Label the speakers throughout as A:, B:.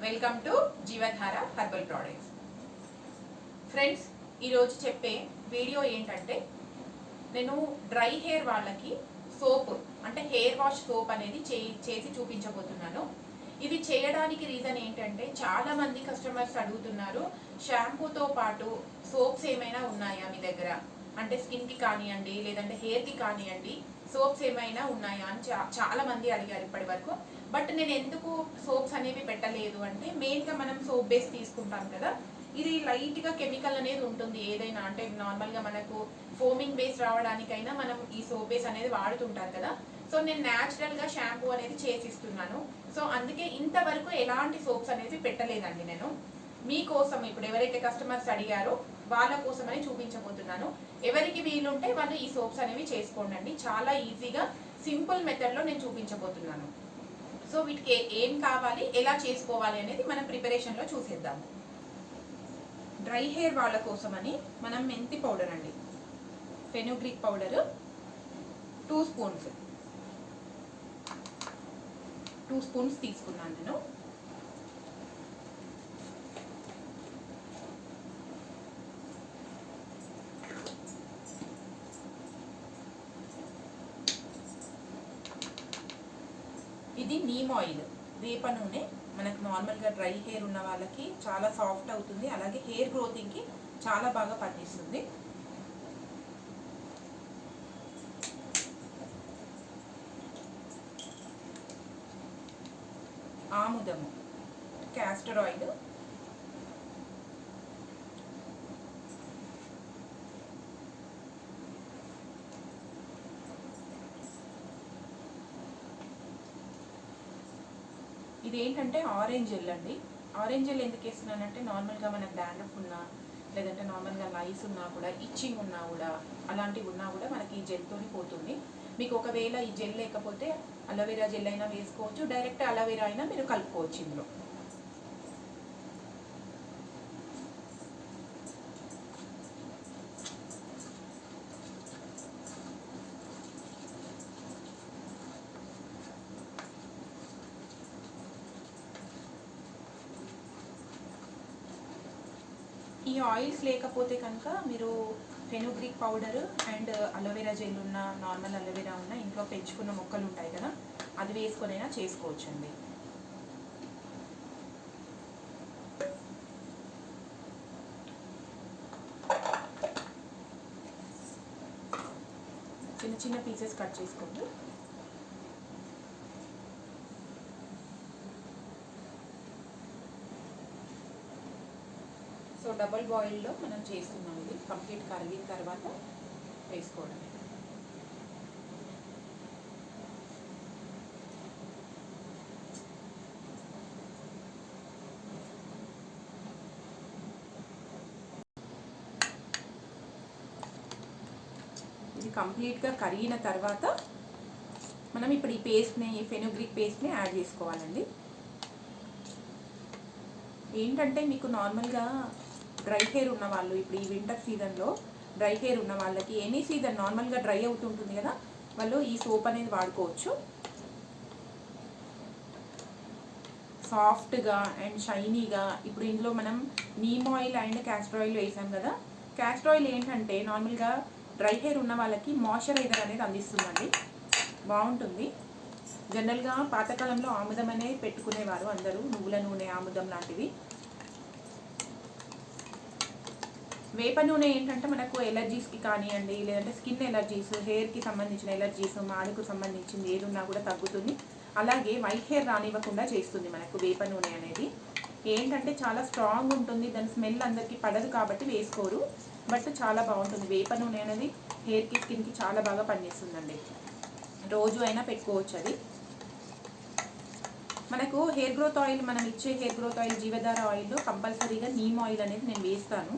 A: Welcome to Jeevadhara herbal products friends ఈరోజు చెప్పే video ఏంటంటే నేను డ్రై హెయిర్ వాళ్ళకి సోప్ అంటే హెయిర్ వాష్ సోప్ అనేది చే- చేసి చూపించబోతున్నాను. ఇది చేయడానికి రీజన్ ఏంటంటే చాలా మంది కస్టమర్స్ అడుగుతున్నారు షాంపూతో పాటు సోప్స్ ఏమైనా ఉన్నాయా మీ దగ్గర? అంటే స్కిన్కి కానివ్వండి లేదంటే హెయిర్కి కానివ్వండి సోప్స్ ఏమైనా ఉన్నాయా అని చాలా మంది అడిగారు ఇప్పటి వరకు. బట్ నేను ఎందుకు సోప్స్ అనేవి పెట్టలేదు అంటే మెయిన్గా మనం సోప్ బేస్ తీసుకుంటాం కదా ఇది లైట్గా కెమికల్ అనేది ఉంటుంది ఏదైనా. అంటే నార్మల్గా మనకు ఫోమింగ్ బేస్ రావడానికైనా మనం ఈ సోప్ బేస్ అనేది వాడుతుంటారు కదా. సో నేను న్యాచురల్గా షాంపూ అనేది చేసిస్తున్నాను. సో అందుకే ఇంతవరకు ఎలాంటి సోప్స్ అనేది పెట్టలేదండి నేను. మీకోసం ఇప్పుడు ఎవరైతే కస్టమర్స్ అడిగారో వాళ్ళ కోసం అని చూపించబోతున్నాను. ఎవరికి వీలుంటే వాళ్ళు ఈ సోప్స్ అనేవి చేసుకోండి చాలా ఈజీగా సింపుల్ మెథడ్లో నేను చూపించబోతున్నాను. సో వీటికి ఏం కావాలి ఎలా చేసుకోవాలి అనేది మనం ప్రిపరేషన్లో చూసేద్దాం. డ్రై హెయిర్ వాళ్ళ కోసమని మనం మెంతి పౌడర్ అండి. Fenugreek powder two spoons two spoons తీసుకున్నాను నేను. ఇది నీమ్ ఆయిల్. వేప నూనె మనకు నార్మల్గా డ్రై హెయిర్ ఉన్న వాళ్ళకి చాలా సాఫ్ట్ అవుతుంది. అలాగే హెయిర్ గ్రోతింగ్కి చాలా బాగా పనిచేస్తుంది. ఆముదము క్యాస్టర్ ఆయిల్ ఇది ఏంటంటే ఆరెంజ్ జెల్ అండి. ఆరెంజ్ జెల్ ఎందుకు వేస్తున్నానంటే నార్మల్గా మనకు డాండ్రఫ్ ఉన్నా లేదంటే నార్మల్గా లైస్ ఉన్నా కూడా ఇచ్చింగ్ ఉన్నా కూడా అలాంటివి ఉన్నా కూడా మనకి ఈ జెల్తోని పోతుంది. మీకు ఒకవేళ ఈ జెల్ లేకపోతే అలోవెరా జెల్ అయినా వేసుకోవచ్చు డైరెక్ట్ అలోవెరా అయినా మీరు కలుపుకోవచ్చు ఇందులో. ఈ ఆయిల్స్ లేకపోతే కనుక మీరు fenugreek powder and aloe vera gel ఉన్న నార్మల్ అలోవెరా ఉన్న ఇంట్లో పెంచుకున్న మొక్కలు ఉంటాయి కదా అది వేసుకొనైనా చేసుకోవచ్చండి. చిన్న చిన్న పీసెస్ కట్ చేసుకోండి. డబల్ బాయిల్లో మనం చేస్తున్నాం ఇది. కంప్లీట్ కరిగిన తర్వాత వేసుకోవడం. ఇది కంప్లీట్గా కరిగిన తర్వాత మనం ఇప్పుడు ఈ పేస్ట్ని ఈ ఫెనుగ్రిక్ పేస్ట్ని యాడ్ చేసుకోవాలండి. ఏంటంటే మీకు నార్మల్గా డ్రై హెయిర్ ఉన్న వాళ్ళు ఇప్పుడు ఈ వింటర్ సీజన్లో డ్రై హెయిర్ ఉన్న వాళ్ళకి ఎనీ సీజన్ నార్మల్గా డ్రై అవుతుంటుంది కదా వాళ్ళు ఈ సోప్ అనేది వాడుకోవచ్చు. సాఫ్ట్గా అండ్ షైనీగా ఇప్పుడు ఇందులో మనం neem oil and castor oil వేసాం కదా క్యాస్టర్ ఆయిల్ ఏంటంటే నార్మల్గా డ్రై హెయిర్ ఉన్న వాళ్ళకి మాయిశ్చరైజర్ అనేది అందిస్తుందండి. బాగుంటుంది. జనరల్గా పాతకాలంలో ఆముదం అనేది పెట్టుకునేవారు అందరూ నువ్వుల నూనె ఆముదం లాంటివి. వేప నూనె ఏంటంటే మనకు ఎలర్జీస్కి కానివ్వండి లేదంటే స్కిన్ ఎలర్జీస్ హెయిర్కి సంబంధించిన ఎలర్జీస్ మాడుకు సంబంధించింది ఏదున్నా కూడా తగ్గుతుంది. అలాగే వైట్ హెయిర్ రానివ్వకుండా చేస్తుంది మనకు వేప నూనె అనేది. ఏంటంటే చాలా స్ట్రాంగ్ ఉంటుంది దాని స్మెల్ అందరికీ పడదు కాబట్టి వేసుకోరు. బట్ చాలా బాగుంటుంది వేప నూనె అనేది హెయిర్కి స్కిన్కి చాలా బాగా పనిచేస్తుందండి. రోజు అయినా పెట్టుకోవచ్చు అది. మనకు హెయిర్ గ్రోత్ ఆయిల్ మనం ఇచ్చే హెయిర్ గ్రోత్ ఆయిల్ జీవధార ఆయిల్లో కంపల్సరీగా నీమ్ ఆయిల్ అనేది నేను వేస్తాను.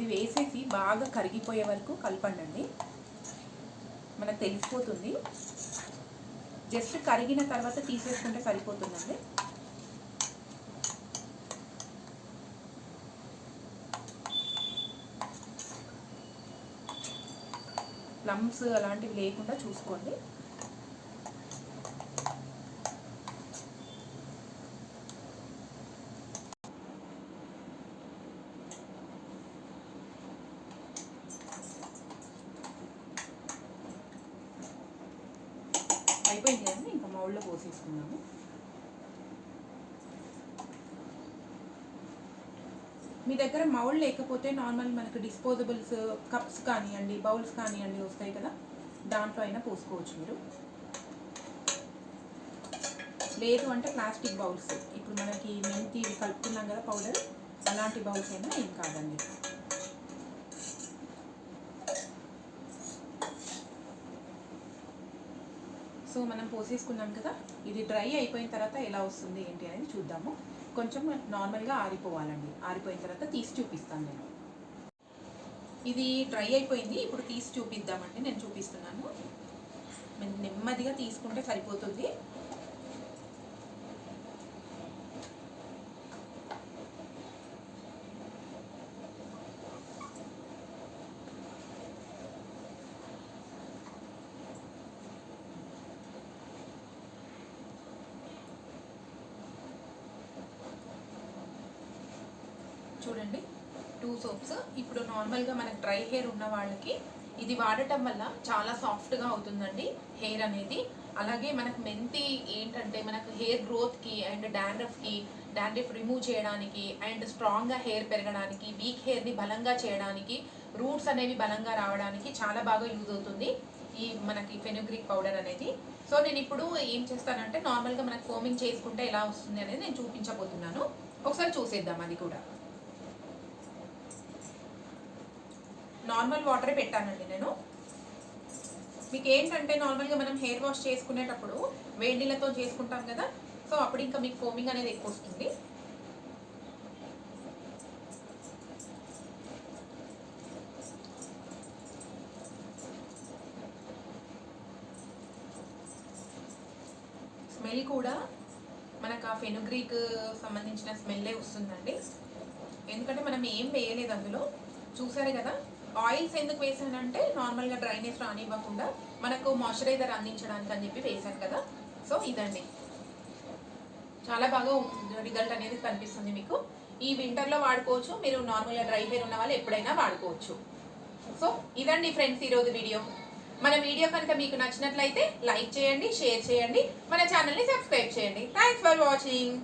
A: ఇది వేసేసి బాగా కరిగిపోయే వరకు కలపండి మనకు తెలిసిపోతుంది. జస్ట్ కరిగిన తర్వాత తీసేసుకుంటే సరిపోతుందండి. ప్లమ్స్ అలాంటివి లేకుండా చూసుకోండి. అయిపోయింది కదండి ఇంకా మౌల్లో పోసేసుకున్నాము మీ దగ్గర మౌల్ లేకపోతే నార్మల్ మనకు డిస్పోజబుల్స్ కప్స్ కానివ్వండి బౌల్స్ కానివ్వండి వస్తాయి కదా. దాంట్లో అయినా పోసుకోవచ్చు మీరు. లేదు అంటే ప్లాస్టిక్ బౌల్స్ ఇప్పుడు మనకి మెంతి ఇవి కలుపుకున్నాం కదా పౌడర్ అలాంటి బౌల్స్ అయినా ఏం కాదండి. సో మనం పోసేసుకున్నాం కదా ఇది డ్రై అయిపోయిన తర్వాత ఎలా వస్తుంది ఏంటి అనేది చూద్దాము. కొంచెం నార్మల్గా ఆరిపోవాలండి. ఆరిపోయిన తర్వాత తీసి చూపిస్తాను నేను. ఇది డ్రై అయిపోయింది ఇప్పుడు తీసి చూపిద్దామండి. నేను చూపిస్తున్నాను. నెమ్మదిగా తీసుకుంటే సరిపోతుంది. చూడండి టూ సోప్స్ ఇప్పుడు నార్మల్గా మనకు డ్రై హెయిర్ ఉన్న వాళ్ళకి ఇది వాడటం వల్ల చాలా సాఫ్ట్గా అవుతుందండి హెయిర్ అనేది. అలాగే మనకు మెంతి ఏంటంటే మనకు హెయిర్ గ్రోత్కి అండ్ డాండ్రఫ్కి డాండ్రఫ్ రిమూవ్ చేయడానికి అండ్ స్ట్రాంగ్గా హెయిర్ పెరగడానికి వీక్ హెయిర్ని బలంగా చేయడానికి రూట్స్ అనేవి బలంగా రావడానికి చాలా బాగా యూజ్ అవుతుంది ఈ మనకి ఫెనుగ్రిక్ పౌడర్ అనేది. సో నేను ఇప్పుడు ఏం చేస్తానంటే నార్మల్గా మనకు ఫోమింగ్ చేసుకుంటే ఎలా వస్తుంది అనేది నేను చూపించబోతున్నాను. ఒకసారి చూసేద్దాం అది కూడా. నార్మల్ వాటరే పెట్టానండి నేను. మీకు ఏంటంటే నార్మల్గా మనం హెయిర్ వాష్ చేసుకునేటప్పుడు వేడి నీళ్ళతో చేసుకుంటాం కదా సో అప్పుడు ఇంకా మీకు ఫోమింగ్ అనేది ఎక్కువ వస్తుంది. స్మెల్ కూడా మనకు ఆ ఫెనుగ్రీక్ సంబంధించిన స్మెల్లే వస్తుందండి. ఎందుకంటే మనం ఏం వేయలేదు అందులో. చూసారు కదా ఆయిల్స్ ఎందుకు వేసానంటే నార్మల్గా డ్రైనేజ్ రానివ్వకుండా మనకు మాయిశ్చరైజర్ అందించడానికి అని చెప్పి వేసాను కదా. సో ఇదండి. చాలా బాగా రిజల్ట్ అనేది కనిపిస్తుంది మీకు. ఈ వింటర్లో వాడుకోవచ్చు. మీరు నార్మల్గా డ్రై హెయిర్ ఉన్న వాళ్ళు ఎప్పుడైనా వాడుకోవచ్చు. సో ఇదండి ఫ్రెండ్స్ ఈరోజు వీడియో. మన వీడియో కనుక మీకు నచ్చినట్లయితే లైక్ చేయండి షేర్ చేయండి. మన ఛానల్ని సబ్స్క్రైబ్ చేయండి. Thanks for watching.